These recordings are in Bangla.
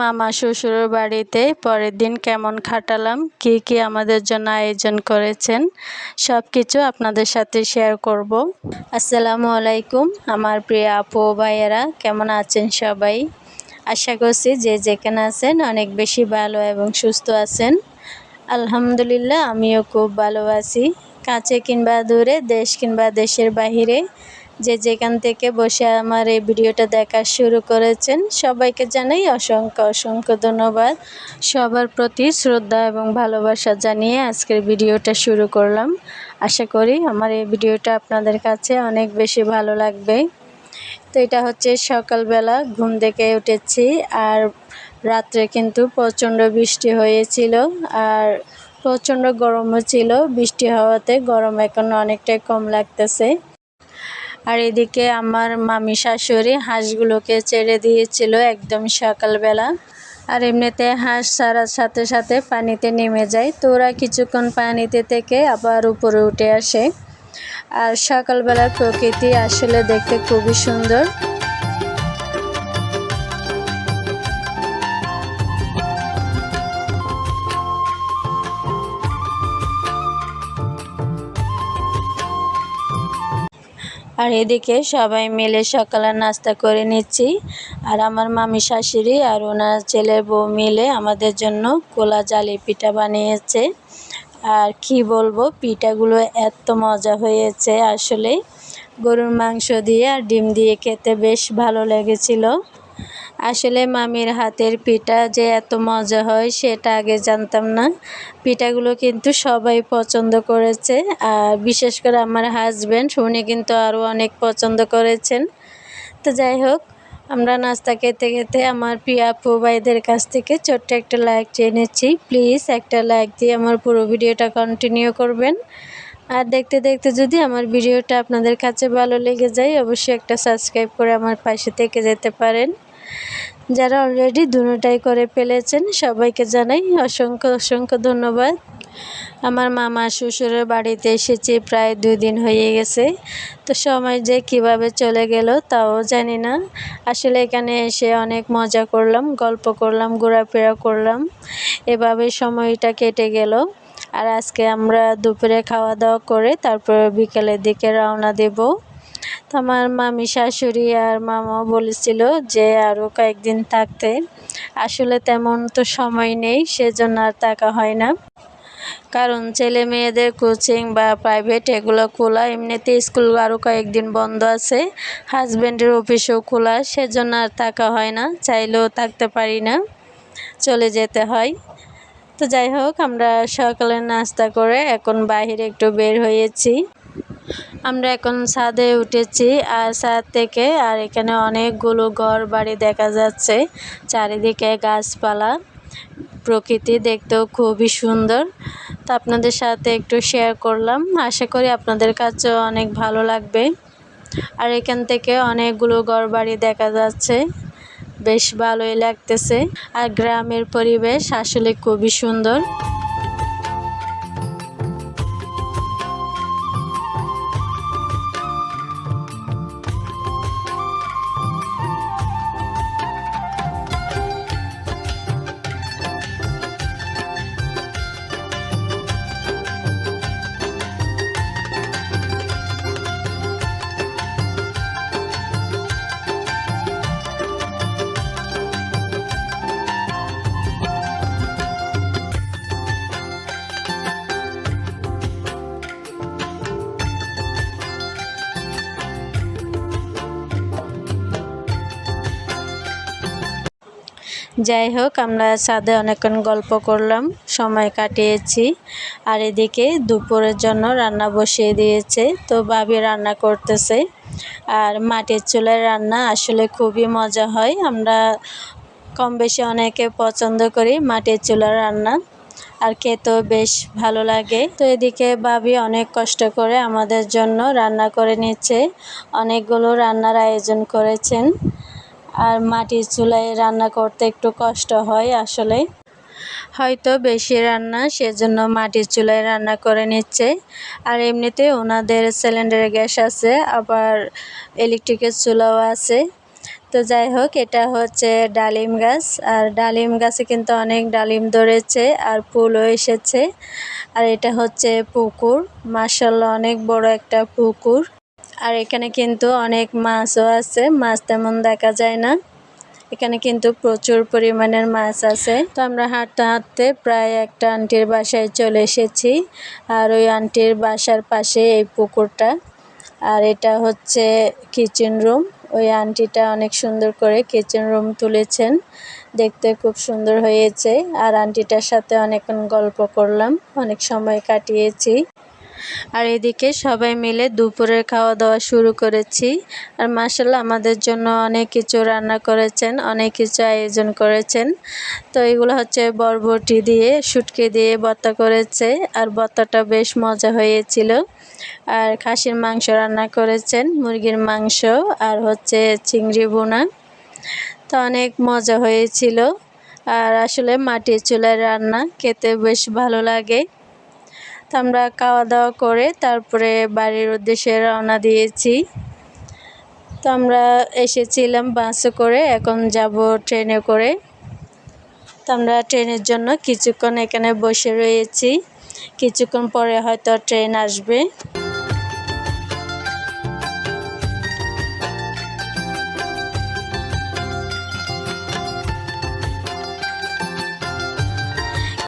মামা শ্বশুরের বাড়িতে পরের দিন কেমন খাটালাম, কি কি আমাদের জন্য আয়োজন করেছেন সব কিছু আপনাদের সাথে শেয়ার করব। আসসালামু আলাইকুম, আমার প্রিয় আপু ভাইয়েরা, কেমন আছেন সবাই? আশা করছি যে যেখানে আছেন অনেক বেশি ভালো এবং সুস্থ আছেন। আলহামদুলিল্লাহ, আমিও খুব ভালো আছি। কাছে কিংবা দূরে, দেশ কিংবা দেশের বাহিরে যে যেখান থেকে বসে আমার এই ভিডিওটা দেখা শুরু করেছেন, সবাইকে জানাই অসংখ্য অসংখ্য ধন্যবাদ। সবার প্রতি শ্রদ্ধা এবং ভালোবাসা জানিয়ে আজকের ভিডিওটা শুরু করলাম। আশা করি আমার এই ভিডিওটা আপনাদের কাছে অনেক বেশি ভালো লাগবে। তো এটা হচ্ছে সকালবেলা ঘুম থেকে উঠেছি আর রাত্রে কিন্তু প্রচণ্ড বৃষ্টি হয়েছিল আর প্রচণ্ড গরমও ছিল। বৃষ্টি হওয়াতে গরম এখন অনেকটাই কম লাগতেছে। আর এদিকে আমার মামি শাশুড়ি হাঁসগুলোকে ছেড়ে দিয়েছিল একদম সকালবেলা। আর এমনিতে হাঁস ছাড়ার সাথে সাথে পানিতে নেমে যায়। তো ওরা কিছুক্ষণ পানিতে থেকে আবার উপরে উঠে আসে। আর সকালবেলা প্রকৃতি আসলে দেখতে খুবই সুন্দর। আর এদিকে সবাই মিলে সকালের নাস্তা করে নিচ্ছি। আর আমার মামি শাশুড়ি আর ওনার ছেলে বউ মিলে আমাদের জন্য কোলা জালি পিঠা বানিয়েছে। আর কি বলব, পিঠাগুলো এত মজা হয়েছে আসলে। গরুর মাংস দিয়ে আর ডিম দিয়ে খেতে বেশ ভালো লেগেছিল। আসলে মামির হাতের পিঠা যে এত মজা হয়, সেটা আগে জানতাম না। পিঠাগুলো কিন্তু সবাই পছন্দ করেছে। আর বিশেষ করে আমার হাজব্যান্ড উনি কিন্তু আরও অনেক পছন্দ করেছেন। তো যাই হোক, আমরা নাস্তা খেতে খেতে আমার প্রিয় আপু ভাইদের কাছ থেকে ছোট্ট একটা লাইক চেয়ে নিচ্ছি। প্লিজ একটা লাইক দিয়ে আমার পুরো ভিডিওটা কন্টিনিউ করবেন। আর দেখতে দেখতে যদি আমার ভিডিওটা আপনাদের কাছে ভালো লেগে যায়, অবশ্যই একটা সাবস্ক্রাইব করে আমার পাশে থেকে যেতে পারেন। যারা অলরেডি দুটাই করে ফেলেছেন, সবাইকে জানাই অসংখ্য অসংখ্য ধন্যবাদ। আমার মামা শ্বশুরের বাড়িতে এসেছি, প্রায় দুই দিন হয়ে গেছে। তো সময় যে কীভাবে চলে গেল তাও জানি না। আসলে এখানে এসে অনেক মজা করলাম, গল্প করলাম, ঘোরাফেরা করলাম। এভাবে সময়টা কেটে গেল। আর আজকে আমরা দুপুরে খাওয়া দাওয়া করে তারপরে বিকেলের দিকে রওনা দেব। তো আমার মামি শাশুড়ি আর মামাও বলেছিল যে আরও কয়েকদিন থাকতে। আসলে তেমন তো সময় নেই, সেজন্য আর থাকা হয় না। কারণ ছেলে মেয়েদের কোচিং বা প্রাইভেট এগুলো খোলা, এমনিতে স্কুল আরও কয়েকদিন বন্ধ আছে। হাজব্যান্ডের অফিসও খোলা, সেজন্য আর থাকা হয় না, চাইলেও থাকতে পারি না। চলে যেতে হয়। তো যাই হোক, আমরা সকালে নাস্তা করে এখন বাহিরে একটু বের হয়েছি। আমরা এখন ছাদে উঠেছি আর ছাদ থেকে আর এখানে অনেকগুলো ঘর বাড়ি দেখা যাচ্ছে, চারিদিকে গাছপালা। প্রকৃতি দেখতেও খুবই সুন্দর। তো আপনাদের সাথে একটু শেয়ার করলাম। আশা করি আপনাদের কাছেও অনেক ভালো লাগবে। আর এখান থেকে অনেকগুলো ঘর বাড়ি দেখা যাচ্ছে। বেশ ভালোই লাগতেছে। আর গ্রামের পরিবেশ আসলে খুবই সুন্দর। যাই হোক, আমরা ছাদে অনেকক্ষণ গল্প করলাম, সময় কাটিয়েছি। আর এদিকে দুপুরের জন্য রান্না বসিয়ে দিয়েছে, তো ভাবি রান্না করতেছে। আর মাটির চুলার রান্না আসলে খুবই মজা হয়। আমরা কম বেশি অনেকে পছন্দ করি মাটির চুলার রান্না, আর খেতেও বেশ ভালো লাগে। তো এদিকে ভাবি অনেক কষ্ট করে আমাদের জন্য রান্না করে নিচ্ছে। অনেকগুলো রান্নার আয়োজন করেছেন। আর মাটির চুলায় রান্না করতে একটু কষ্ট হয় আসলে। হয়তো বেশি রান্না, সেজন্য মাটির চুলায় রান্না করে নিচ্ছে। আর এমনিতে ওনাদের সিলিন্ডারে গ্যাস আছে, আবার ইলেকট্রিকের চুলাও আছে। তো যাই হোক, এটা হচ্ছে ডালিম গাছ। আর ডালিম গাছে কিন্তু অনেক ডালিম ধরেছে আর ফুলও এসেছে। আর এটা হচ্ছে পুকুর। মার্শাল্লাহ অনেক বড় একটা পুকুর। আর এখানে কিন্তু অনেক মাছও আছে, মাছ তেমন দেখা যায় না। এখানে কিন্তু প্রচুর পরিমাণের মাছ আছে। তো আমরা হাঁটতে হাঁটতে প্রায় একটা আন্টির বাসায় চলে এসেছি, আর ওই আন্টির বাসার পাশে এই পুকুরটা। আর এটা হচ্ছে কিচেন রুম ওই আন্টিটা অনেক সুন্দর করে কিচেন রুম তুলেছেন। দেখতে খুব সুন্দর হয়েছে। আর আন্টিটার সাথে অনেকক্ষণ গল্প করলাম। অনেক সময় কাটিয়েছি। আর এদিকে সবাই মিলে দুপুরের খাওয়া দাওয়া শুরু করেছি। আর মাসাল্লাহ আমাদের জন্য অনেক কিছু রান্না করেছেন, অনেক কিছু আয়োজন করেছেন। তো এগুলো হচ্ছে বরবটি দিয়ে, শুটকি দিয়ে বত্তা করেছে। আর বত্তাটা বেশ মজা হয়েছিল। আর খাসির মাংস রান্না করেছেন, মুরগির মাংস আর হচ্ছে চিংড়ি বোনা তো অনেক মজা হয়েছিল। আর আসলে মাটির চুলায় রান্না খেতে বেশ ভালো লাগে। আমরা খাওয়া দাওয়া করে তারপরে বাড়ির উদ্দেশ্যে রওনা দিয়েছি। তো আমরা এসেছিলাম বাসে করে, এখন যাব ট্রেনে করে। তো আমরা ট্রেনের জন্য কিছুক্ষণ এখানে বসে রয়েছি। কিছুক্ষণ পরে হয়তো ট্রেন আসবে।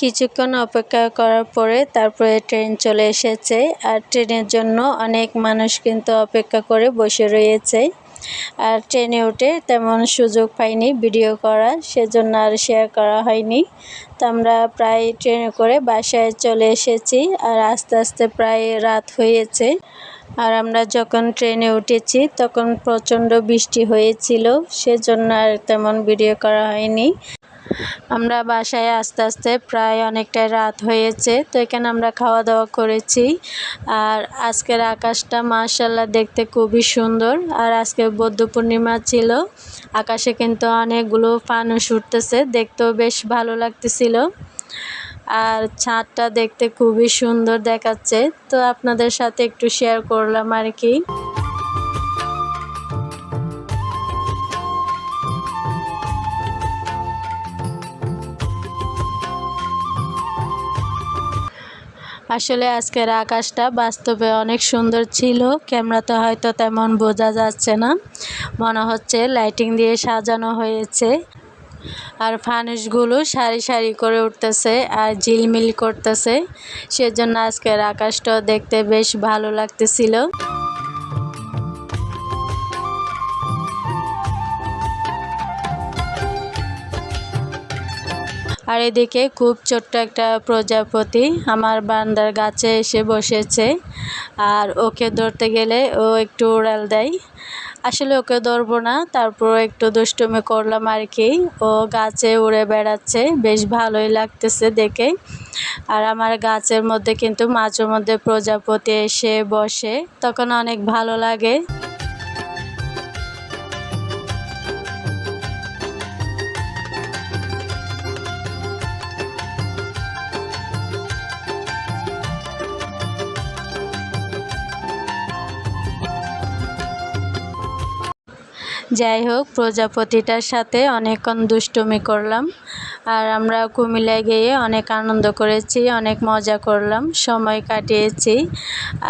কিছুক্ষণ অপেক্ষা করার পরে তারপরে ট্রেন চলে এসেছে। আর ট্রেনের জন্য অনেক মানুষ কিন্তু অপেক্ষা করে বসে রয়েছে। আর ট্রেনে উঠে তেমন সুযোগ পাইনি ভিডিও করা সেজন্য আর শেয়ার করা হয়নি। তো আমরা প্রায় ট্রেনে করে বাসায় চলে এসেছি আর আস্তে আস্তে প্রায় রাত হয়েছে। আর আমরা যখন ট্রেনে উঠেছি তখন প্রচণ্ড বৃষ্টি হয়েছিল, সেজন্য আর তেমন ভিডিও করা হয়নি। আমরা বাসায় আস্তে আস্তে প্রায় অনেকটাই রাত হয়েছে, তো এখানে আমরা খাওয়া দাওয়া করেছি। আর আজকের আকাশটা মার্শাল্লাহ দেখতে খুবই সুন্দর। আর আজকে বৌদ্ধ পূর্ণিমা ছিল, আকাশে কিন্তু অনেকগুলো ফানুস উঠতেছে, দেখতেও বেশ ভালো লাগতেছিল। আর ছাদটা দেখতে খুবই সুন্দর দেখাচ্ছে, তো আপনাদের সাথে একটু শেয়ার করলাম আর কি। আসলে আজকের আকাশটা বাস্তবে অনেক সুন্দর ছিল। ক্যামেরাতে হয়তো তেমন বোঝা যাচ্ছে না। মনে হচ্ছে লাইটিং দিয়ে সাজানো হয়েছে। আর ফানুসগুলো সারি সারি করে উঠতেছে আর ঝিলমিল করতেছে। সেজন্য আজকের আকাশটাও দেখতে বেশ ভালো লাগতেছিল। আর এদিকে খুব ছোট্ট একটা প্রজাপতি আমার বান্দার গাছে এসে বসেছে। আর ওকে ধরতে গেলে ও একটু উড়াল দেয়। আসলে ওকে ধরবো না, তারপর একটু দুষ্টুমি করলাম আর কি ও গাছে উড়ে বেড়াচ্ছে, বেশ ভালোই লাগতেছে দেখে। আর আমার গাছের মধ্যে কিন্তু মাঝে মধ্যে প্রজাপতি এসে বসে, তখন অনেক ভালো লাগে। যাই হোক, প্রজাপতিটার সাথে অনেকক্ষণ দুষ্টুমি করলাম আর আমরা কুমিল্লায় গিয়ে অনেক আনন্দ করেছি, অনেক মজা করলাম, সময় কাটিয়েছি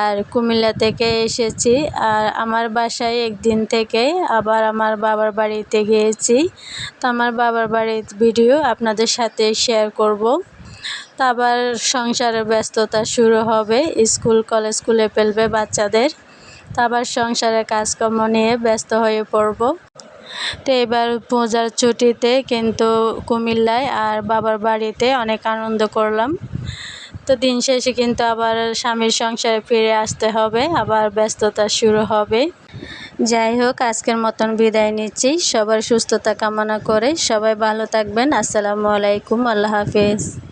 আর কুমিল্লা থেকে এসেছি আর আমার বাসায় একদিন থেকে আবার আমার বাবার বাড়িতে গিয়েছি। তো আমার বাবার বাড়ির ভিডিও আপনাদের সাথে শেয়ার করব। তো আবার সংসারের ব্যস্ততা শুরু হবে, স্কুল, কলেজ স্কুলে ফেলবে বাচ্চাদের। আবার সংসারের কাজকর্ম নিয়ে ব্যস্ত হয়ে পড়ব। তো এবার পূজার ছুটিতে কিন্তু কুমিল্লায় আর বাবার বাড়িতে অনেক আনন্দ করলাম। তো দিন শেষে কিন্তু আবার স্বামীর সংসারে ফিরে আসতে হবে, আবার ব্যস্ততা শুরু হবে। যাই হোক, আজকের মতন বিদায় নিচ্ছি। সবার সুস্থতা কামনা করে সবাই ভালো থাকবেন। আসসালামু আলাইকুম, আল্লাহ হাফিজ।